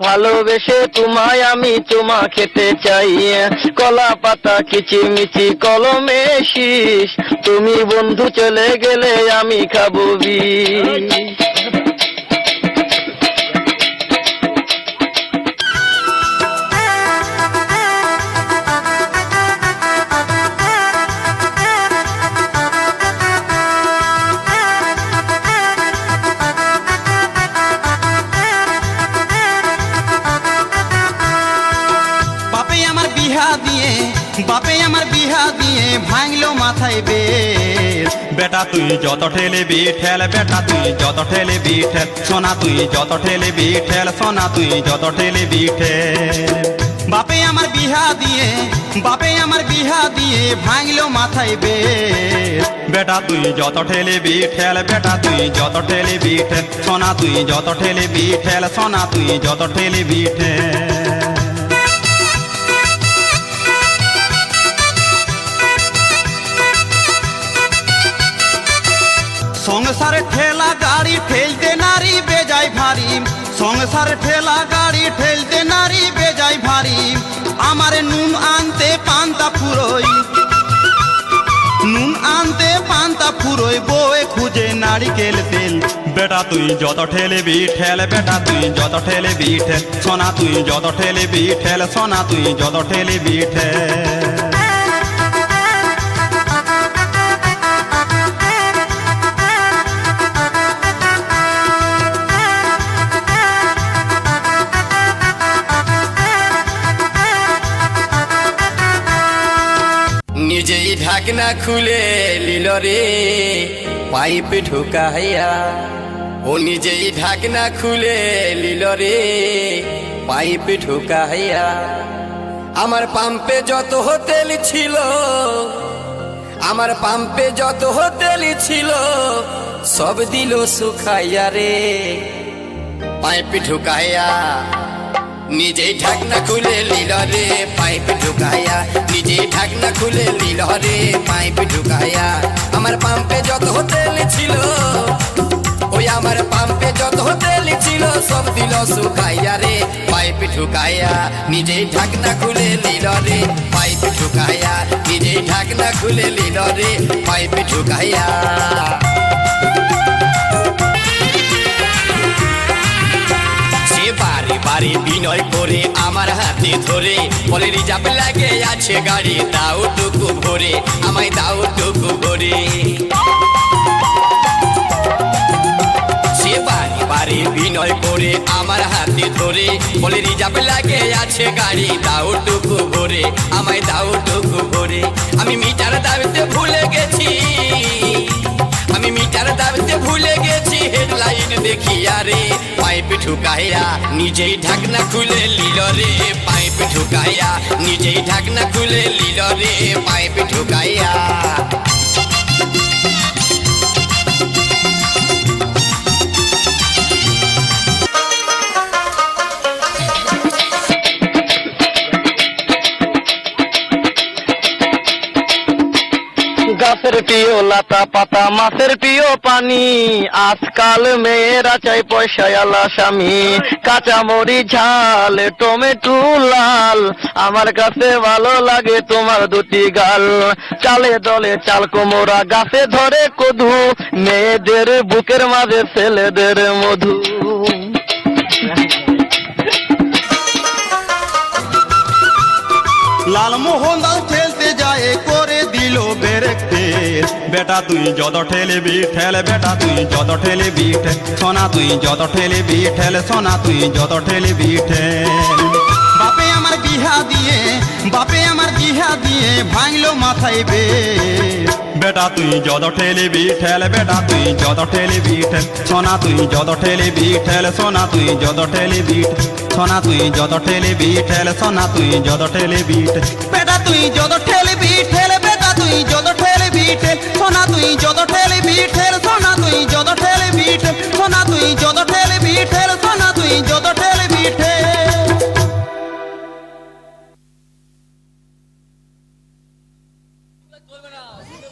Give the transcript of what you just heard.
ভালোবেসে তোমায় আমি তোমা খেতে চাই। কলা পাতা কিচিমিচি কলমে শীষ। তুমি বন্ধু, চলে গেলে আমি খাব বিষ। ভাঙলো মাথায় বেশ বেটা তুই যত ঠেলে বিঠেল বেটা তুই যত ঠেলে বিঠেল সোনা তুই যত ঠেলে বিঠেল সোনা তুই যত ঠেলে বিঠেল। বাপে আমার বিহা দিয়ে বাপে আমার বিহা দিয়ে ভাঙলো মাথায় বেশ বেটা তুই যত ঠেলে বিঠেল বেটা তুই যত ঠেলে বিঠেল সোনা তুই যত ঠেলে বিঠেল সোনা তুই যত ঠেলে বিঠেল। সংসারে ঠেলা গাড়ি ঠেলতে নারী বেজায় ভারী। সংসারে ঠেলা গাড়ি ঠেলতে নারী বেজায় ভারী। আমারে নুন আনতে পান্তা ফুরোই নুন আনতে পান্তা ফুরোই বয়ে খুঁজে নারিকেল তেল। বেটা তুই যত ঠেলে বি ঠেল, বেটা তুই যত ঠেলে বি ঠেল। সোনা তুই যত ঠেলে বি ঠেল, সোনা তুই যত ঠেলে বি ঠেল। ঢাকনা খুলে লিল রে। পাইপ ঢুকাইয়া ও নিজেই ঢাকনা খুলে লিল রে। পাইপ ঢুকাইয়া আমার পাম্পে যত তেল ছিল, আমার পাম্পে যত তেল ছিল, সব দিল সুখাইয়া রে। পাইপ ঢুকাইয়া নিজেই ঢাকনা খুলে লিল রে, পাইপ ঢুকায়া। নিজেই ঢাকনা খুলে লিল রে, পাইপ ঢুকায়া। আমার পাম্পে যত তেল ছিল, ওই আমার পাম্পে যত তেল ছিল, সব দিল শুকাইয়া রে, পাইপ ঢুকায়া। নিজেই ঢাকনা খুলে লিল রে, পাইপ ঢুকায়া। নিজেই ঢাকনা খুলে লিল রে, পাইপ ঢুকাইয়া বারে বিনয় করে আমার হাতে ধরে। বলে রিজার্ভ লাগে আছে গাড়ি, দাও টুকু ভরে, আমায় দাও টুকু ভরে। বিনয় করে আমার হাতে ধরে। বলে লাগে আছে গাড়ি, দাও টুকু ভরে, আমায় দাও টুকু ভরে। আমি মিটার দাবিতে ভুলে গেছি। আমি মিটার দাবিতে ভুলে গেছি দেখিয়া রে পাইপ ঢুকাইয়া নিজেই ঢাকনা খুলে লিল রে পাইপ ঢুকাইয়া নিজেই ঢাকনা খুলে লিল রে পাইপ ঢুকাইয়া গাছের প্রিয় লতা পাতা, মাছের প্রিয় পানি। আজকাল মেয়েরা চাই পয়সাওয়ালা স্বামী। কাঁচা মরি ঝাল, টমেটো, লাল। আমার কাছে ভালো লাগে তোমার দুটি গাল। চালে দলে চাল কোমরা গাছে ধরে কধু মেয়েদের বুকের মাঝে ছেলেদের মধু। লালমোহন দাস ঠেলতে যায়, করে দিল বেরেক তেল বেটা তুই যত ঠেলে বি ঠেলে বেটা তুই যত ঠেলে বি ঠেল সোনা তুই যত ঠেলে বি ঠেলে সোনা তুই যত ঠেলে বি ঠেল বাপে আমার বিহা দিয়ে বাপে আমার বিহা দিয়ে ভাঙলো মাথায় বে বেটা তুই যত ঠেলে বি ঠেলে বেটা তুই যত ঠেলে বি ঠেল সোনা তুই যত ঠেলে বি ঠেলে সোনা তুই যত ঠেলে বি ঠেল সোনা তুই যত ঠেলে বি ঠেলে সোনা তুই যত ঠেলে বি ঠেল বেটা তুই যত ঠেলে সোনা তুই যত ঠেলে বি ঠেল